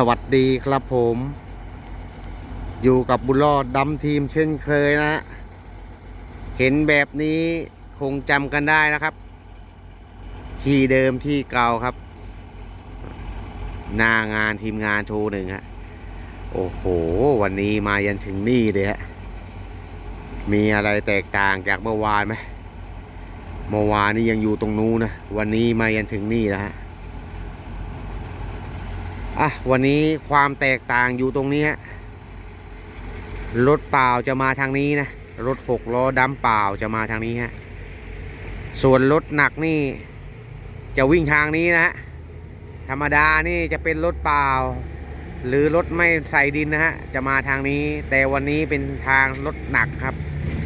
สวัสดีครับผม อยู่กับบุญรอดดำทีมเช่นเคยนะ เห็นแบบนี้คงจำกันได้นะครับ ที่เดิมที่เก่าครับ หน้างานทีมงานโชว์หนึ่งฮะโอ้โห วันนี้มายันถึงนี่เลยฮะ มีอะไรแตกต่างจากเมื่อวานไหมเมื่อวานนี่ยังอยู่ตรงนู้นนะ วันนี้มายันถึงนี่แล้วฮะ อะวันนี้ความแตกต่างอยู่ตรงนี้ฮะรถเปล่าจะมาทางนี้นะรถหกล้อดำเปล่าจะมาทางนี้ฮะส่วนรถหนักนี่จะวิ่งทางนี้นะฮะธรรมดานี่จะเป็นรถเปล่า หรือรถไม่ใส่ดินนะฮะจะมาทางนี้ แต่วันนี้เป็นทางรถหนักครับ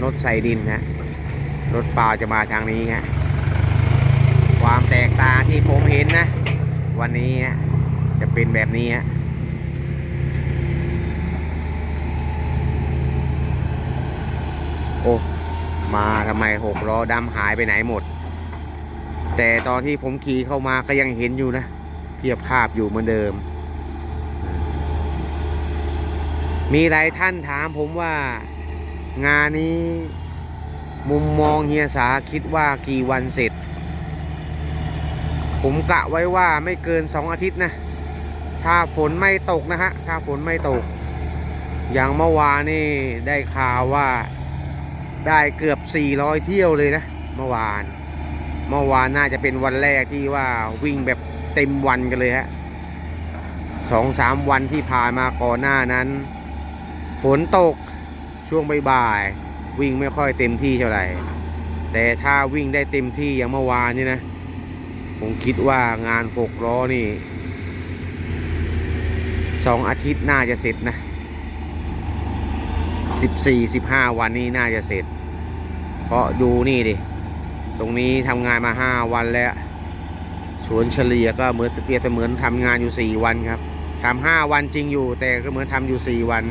รถใส่ดินฮะรถเปล่าจะมาทางนี้ฮะความแตกต่างที่ผมเห็นนะ วันนี้ฮะ จะเป็นแบบนี้ฮะโอ้มาทำไมหกล้อดำหายไปไหนหมด แต่ตอนที่ผมขี่เข้ามาก็ยังเห็นอยู่นะ เทียบภาพอยู่เหมือนเดิม มีหลายท่านถามผมว่างานนี้มุมมองเฮียสาคิดว่ากี่วันเสร็จ ผมกะไว้ว่าไม่เกินสองอาทิตย์นะ ถ้าฝนไม่ตกนะฮะ ถ้าฝนไม่ตก อย่างเมื่อวานนี่ได้ข่าวว่าได้เกือบ 400 เที่ยวเลยนะ เมื่อวาน เมื่อวานน่าจะเป็นวันแรกที่ว่าวิ่งแบบเต็มวันกันเลยฮะสองสามวันที่ผ่านมาก่อนหน้านั้น ฝนตกช่วงบ่ายๆวิ่งไม่ค่อยเต็มที่เท่าไหร่ แต่ถ้าวิ่งได้เต็มที่อย่างเมื่อวานนี่นะ ผมคิดว่างานหกล้อนี่ สองอาทิตย์น่าจะเสร็จนะสิบสี่สิบห้าวันนี้น่าจะเสร็จ เพราะดูนี่ดิ ตรงนี้ทำงานมาห้าวันแล้วสวนเฉลี่ยก็เหมือนเปรียบเสมือนทำงานอยู่สี่วันครับทำห้าวันจริงอยู่ แต่ก็เหมือนทำอยู่สี่วัน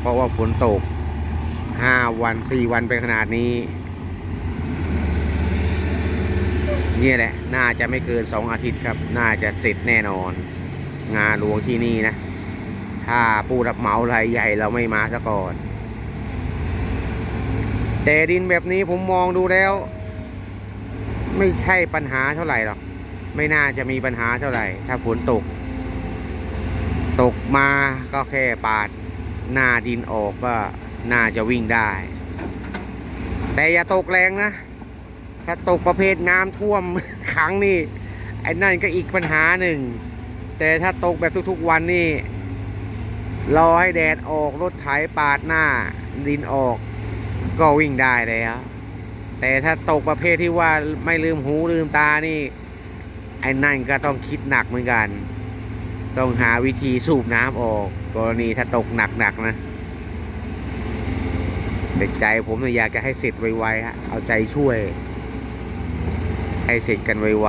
เพราะว่าฝนตกห้าวันสี่วันเป็นขนาดนี้นี่แหละ น่าจะไม่เกินสองอาทิตย์ครับ น่าจะเสร็จแน่นอน งานหลวงที่นี่นะ ถ้าผู้รับเหมารายใหญ่เราไม่มาซะก่อน แต่ดินแบบนี้ผมมองดูแล้ว ไม่ใช่ปัญหาเท่าไหร่หรอก ไม่น่าจะมีปัญหาเท่าไหร่ ถ้าฝนตก ตกมาก็แค่ปาดหน้าดินออกก็น่าจะวิ่งได้ แต่อย่าตกแรงนะ ถ้าตกประเภทน้ำท่วมขังนี่ไอ้นั่นก็อีกปัญหาหนึ่ง แต่ถ้าตกแบบทุกๆวันนี่ รอให้แดดออกรถไถปาดหน้า ดินออก ก็วิ่งได้แล้วแต่ถ้าตกประเภทที่ว่าไม่ลืมหูลืมตานี่ ไอ้นั่นก็ต้องคิดหนักเหมือนกัน ต้องหาวิธีสูบน้ำออก กรณีถ้าตกหนักๆนะแต่ใจผมเนี่ยอยากจะให้เสร็จไวๆฮะเอาใจช่วย ให้เสร็จกันไว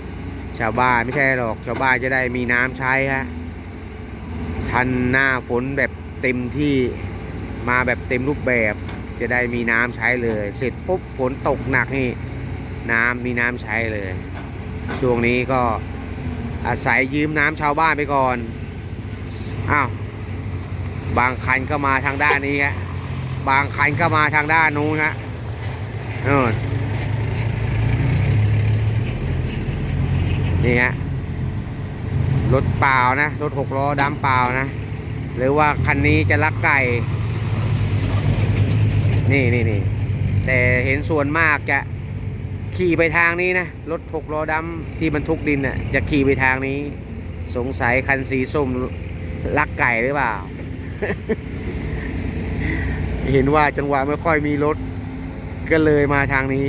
ๆชาวบ้านไม่ใช่หรอกชาวบ้านจะได้มีน้ำใช้ฮะ ทันหน้าฝนแบบเต็มที่มาแบบเต็มรูปแบบ จะได้มีน้ำใช้เลย เสร็จปุ๊บฝนตกหนักนี่น้ำมีน้ำใช้เลย ช่วงนี้ก็อาศัยยืมน้ำชาวบ้านไปก่อนอ้าวบางคันก็มาทางด้านนี้ฮะบางคันก็มาทางด้านนู้นฮะนี่ฮะ รถเปล่านะ รถหกล้อดำเปล่านะ หรือว่าคันนี้จะลักไก่ นี่นี่นี่แต่เห็นส่วนมากจะขี่ไปทางนี้นะ รถหกล้อดำที่บรรทุกดินน่ะจะขี่ไปทางนี้ สงสัยคันสีส้มลักไก่หรือเปล่า เห็นว่าจังหวะไม่ค่อยมีรถ ก็เลยมาทางนี้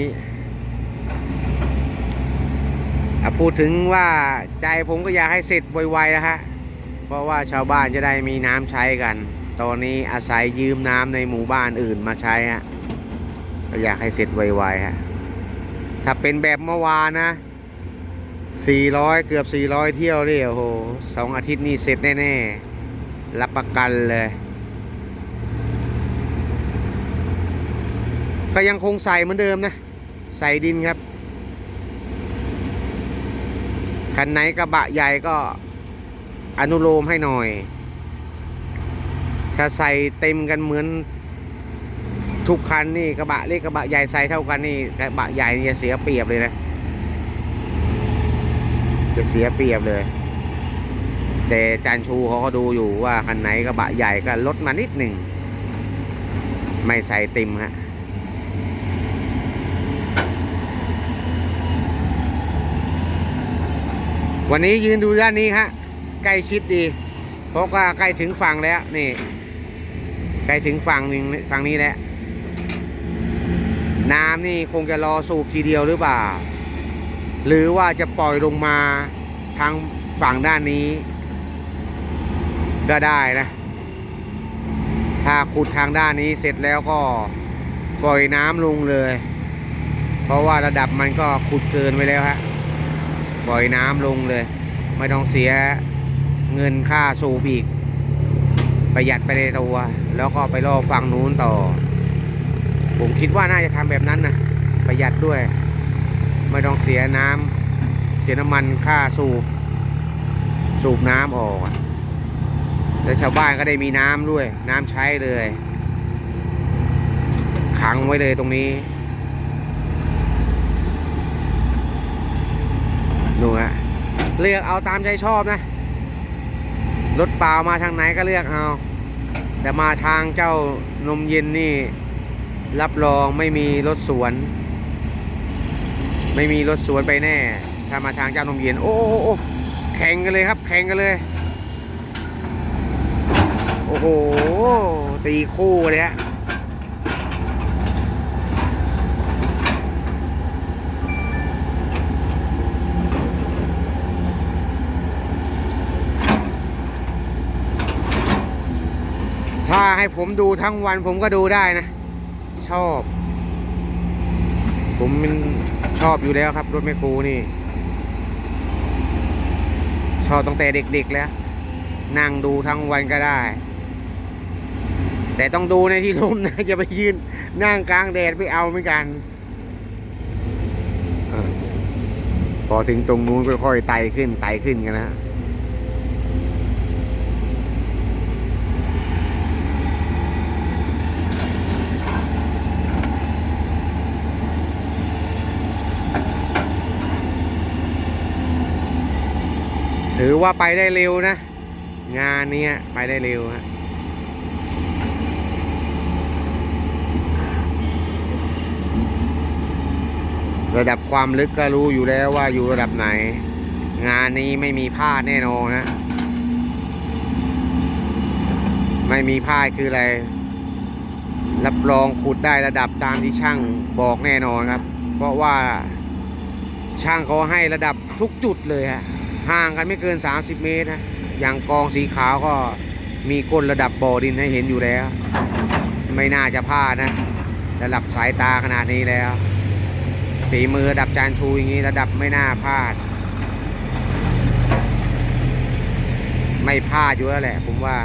พูดถึงว่าใจผมก็อยากให้เสร็จไวๆนะฮะ เพราะว่าชาวบ้านจะได้มีน้ำใช้กัน ตอนนี้อาศัยยืมน้ำในหมู่บ้านอื่นมาใช้ฮะก็อยากให้เสร็จไวๆฮะ ถ้าเป็นแบบเมื่อวานนะ 400 เกือบ 400 เที่ยวนี่โอ้โหสองอาทิตย์นี้เสร็จแน่ๆ รับประกันเลย ก็ยังคงใส่เหมือนเดิมนะ ใส่ดินครับ คันไหนกระบะใหญ่ก็อนุโลมให้หน่อย ถ้าใส่เต็มกันเหมือน ทุกคันนี่กระบะเล็กกระบะใหญ่ใส่เท่ากันนี่กระบะใหญ่นี่จะเสียเปรียบเลยนะ จะเสียเปรียบเลย แต่จานชูเขาก็ดูอยู่ว่าคันไหนกระบะใหญ่ก็ลดมานิดหนึ่ง ไม่ใส่เต็มฮะ วันนี้ยืนดูด้านนี้ฮะใกล้ชิดดี เพราะว่าใกล้ถึงฝั่งแล้วนี่ใกล้ถึงฝั่งหนึ่งฝั่งนี้แล้วน้ำนี่คงจะรอสูบทีเดียวหรือเปล่า หรือว่าจะปล่อยลงมาทางฝั่งด้านนี้ ก็ได้นะ ถ้าขุดทางด้านนี้เสร็จแล้วก็ปล่อยน้ำลงเลย เพราะว่าระดับมันก็ขุดเกินไปแล้วฮะ ปล่อยน้ำลงเลย ไม่ต้องเสียเงินค่าสูบอีก ประหยัดไปในตัว แล้วก็ไปรอฝั่งนู้นต่อ ผมคิดว่าน่าจะทำแบบนั้นนะประหยัดด้วย ไม่ต้องเสียน้ำเสียน้ำมันค่าสูบ สูบน้ำออกแล้วชาวบ้านก็ได้มีน้ำด้วย น้ำใช้เลย ขังไว้เลยตรงนี้ ดูฮะเลือกเอาตามใจชอบนะ รถเปล่ามาทางไหนก็เลือกเอา แต่มาทางเจ้านมเย็นนี่ รับรองไม่มีรถสวน ไม่มีรถสวนไปแน่ ถ้ามาทางเจ้านมเย็น โอ้โอ้โอ้แข่งกันเลยครับ แข่งกันเลย โอ้โห ตีคู่เลยฮะ ถ้าให้ผมดูทั้งวันผมก็ดูได้นะ ชอบ ผมมันชอบอยู่แล้วครับ รถแมคโครนี่ ชอบตั้งแต่เด็กๆแล้ว นั่งดูทั้งวันก็ได้ แต่ต้องดูในที่ร่มนะอย่าไปยืนนั่งกลางแดดไปเอาเหมือนกันอพอถึงตรงนู้นค่อยๆไต่ขึ้นไต่ขึ้นกันนะ ถือว่าไปได้เร็วนะ งานเนี้ยไปได้เร็วฮะระดับความลึกก็รู้อยู่แล้วว่าอยู่ระดับไหน งานนี้ไม่มีพลาดแน่นอนนะ ไม่มีพลาดคืออะไร รับรองขุดได้ระดับตามที่ช่างบอกแน่นอนครับ เพราะว่าช่างเขาให้ระดับทุกจุดเลยฮะ ห่างกันไม่เกิน 30 เมตรนะอย่างกองสีขาวก็มีก้นระดับบ่อดินให้เห็นอยู่แล้ว ไม่น่าจะพลาดนะ ระดับสายตาขนาดนี้แล้วฝีมือระดับจานชูอย่างนี้ระดับไม่น่าพลาด ไม่พลาดอยู่แล้วแหละ ผมว่า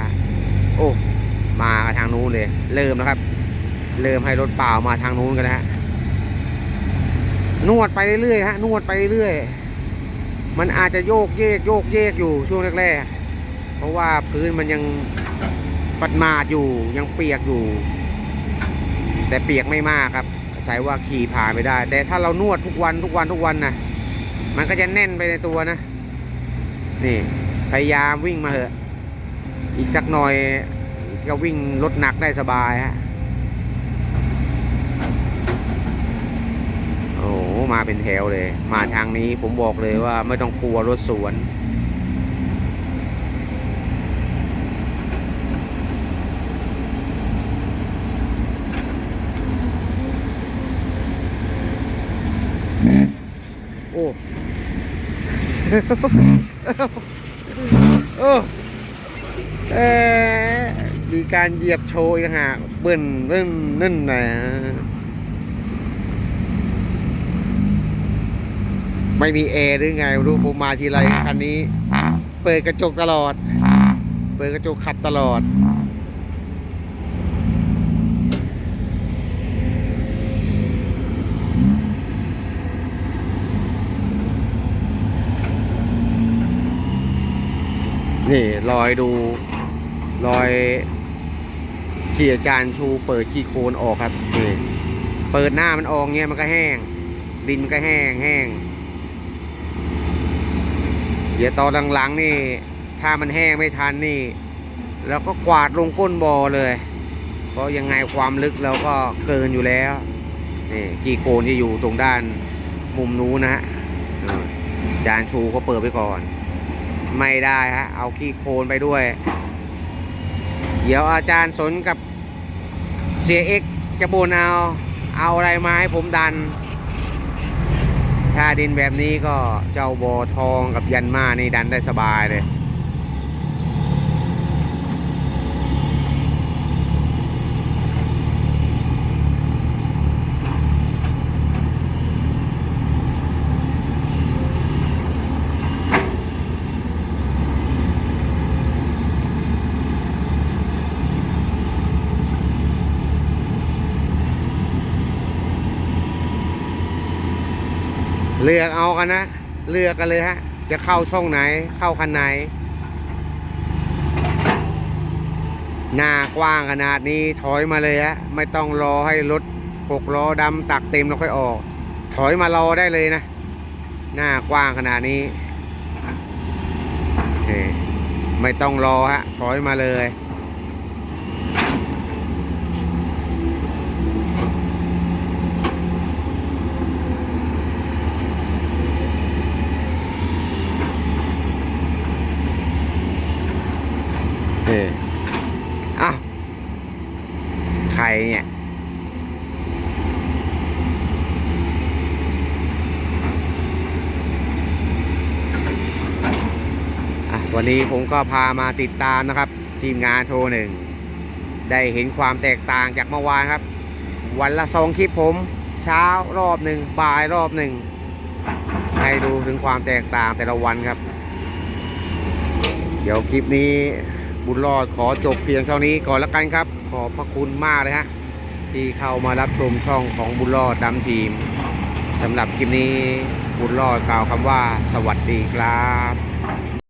โอ้มาทางนู้นเลย เริ่มแล้วครับ เริ่มให้รถเปล่ามาทางนู้นกันแล้วฮะนวดไปเรื่อยๆฮะนวดไปเรื่อยๆ มันอาจจะโยกเยกโยกเยกอยู่ช่วงแรกๆ เพราะว่าพื้นมันยังปัดมาอยู่ยังเปียกอยู่ แต่เปียกไม่มากครับอาศัยว่าขี่ผ่านไปได้ แต่ถ้าเรานวดทุกวันทุกวันทุกวันนะมันก็จะแน่นไปในตัวนะ นี่ พยายามวิ่งมาเหอะ อีกสักหน่อยก็วิ่งรถหนักได้สบายฮะ โอ้โห มาเป็นแถวเลย มาทางนี้ผมบอกเลยว่าไม่ต้องกลัวรถสวนโอ้โอ้เออมีการเหยียบโชยต่างหากเบิ้ลเบิ้ลนั่นนะ ไม่มีแอร์หรือไงรู้ผมมาทีไรคันนี้ เปิดกระจกตลอด เปิดกระจกขับตลอด นี่รอยดูรอยที่อาจารย์ชูเปิดขี้โคลนออกครับนี่เปิดหน้ามันออกเงี้ยมันก็แห้ง ดินมันก็แห้งแห้ง เดี๋ยวตอนหลังๆนี่ ถ้ามันแห้งไม่ทันนี่ แล้วก็กวาดลงก้นบ่อเลย เพราะยังไงความลึกเราก็เกินอยู่แล้วนี่ขี้โคลนที่อยู่ตรงด้านมุมนู้นนะฮะจารย์ชูเขาเปิดไปก่อน ไม่ได้ฮะเอาขี้โคลนไปด้วย เดี๋ยวอาจารย์สนกับเสียเอ็กจะบนเอา เอาอะไรมาให้ผมดัน ถ้าดินแบบนี้ก็เจ้าบอทองกับยันมานี่ดันได้สบายเลย เลือกเอากันนะ เลือกกันเลยฮะ จะเข้าช่องไหน เข้าคันไหน หน้ากว้างขนาดนี้ถอยมาเลยฮะ ไม่ต้องรอให้รถหกล้อดำตักเต็มแล้วค่อยออก ถอยมารอได้เลยนะ หน้ากว้างขนาดนี้ไม่ต้องรอฮะ ถอยมาเลย เอออ้าวใครเนี่ย อะวัน นี้ผมก็พามาติดตามนะครับ ทีมงานโทรหนึ่งได้เห็นความแตกต่างจากเมื่อวานครับ วันละสองคลิปผม เช้ารอบหนึ่งบ่ายรอบหนึ่งให้ดูถึงความแตกต่างแต่ละวันครับ เดี๋ยวคลิปนี้บุญรอดขอจบเพียงเท่านี้ก่อนละกันครับ ขอบพระคุณมากเลยฮะที่เข้ามารับชมช่องของบุญรอดดำทีมสำหรับคลิปนี้บุญรอดกล่าวคำว่าสวัสดีครับ